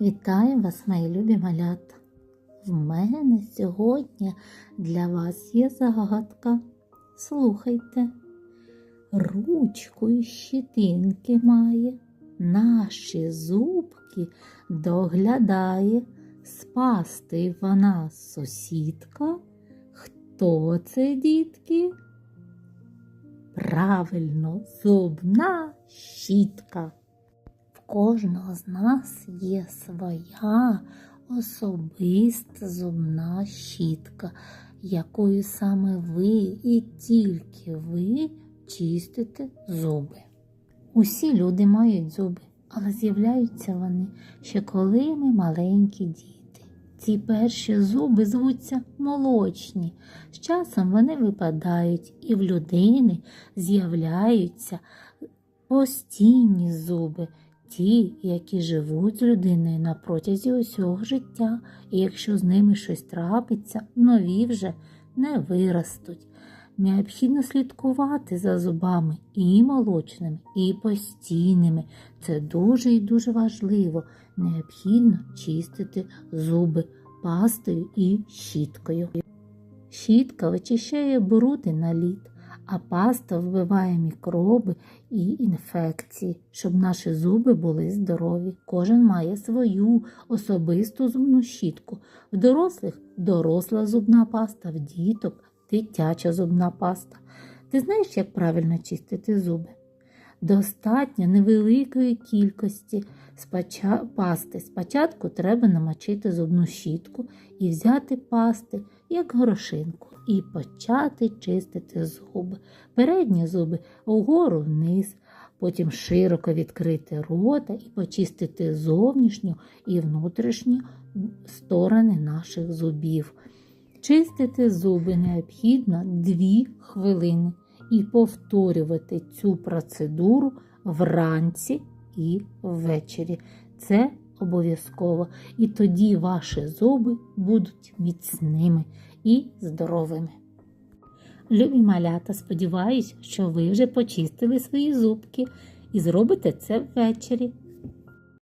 Вітаю вас, мої любі малята! В мене сьогодні для вас є загадка. Слухайте. Ручку і щитинки має, наші зубки доглядає, спасти вона сусідка. Хто це, дітки? Правильно, зубна щітка. Кожного з нас є своя особиста зубна щітка, якою саме ви і тільки ви чистите зуби. Усі люди мають зуби, але з'являються вони ще коли ми маленькі діти. Ці перші зуби звуться молочні. З часом вони випадають, і в людини з'являються постійні зуби, ті, які живуть з людиною на протязі усього життя, і якщо з ними щось трапиться, нові вже не виростуть. Необхідно слідкувати за зубами і молочними, і постійними. Це дуже і дуже важливо. Необхідно чистити зуби пастою і щіткою. Щітка очищає бруд і наліт, а паста вбиває мікроби і інфекції, щоб наші зуби були здорові. Кожен має свою особисту зубну щітку. В дорослих доросла зубна паста, в діток дитяча зубна паста. Ти знаєш, як правильно чистити зуби? Достатньо невеликої кількості пасти. Спочатку треба намочити зубну щітку і взяти пасти, як горошинку, і почати чистити зуби. Передні зуби вгору вниз, потім широко відкрити рота і почистити зовнішню і внутрішню сторони наших зубів. Чистити зуби необхідно 2 хвилини і повторювати цю процедуру вранці і ввечері. Це обов'язково. І тоді ваші зуби будуть міцними і здоровими. Любі малята, сподіваюсь, що ви вже почистили свої зубки і зробите це ввечері.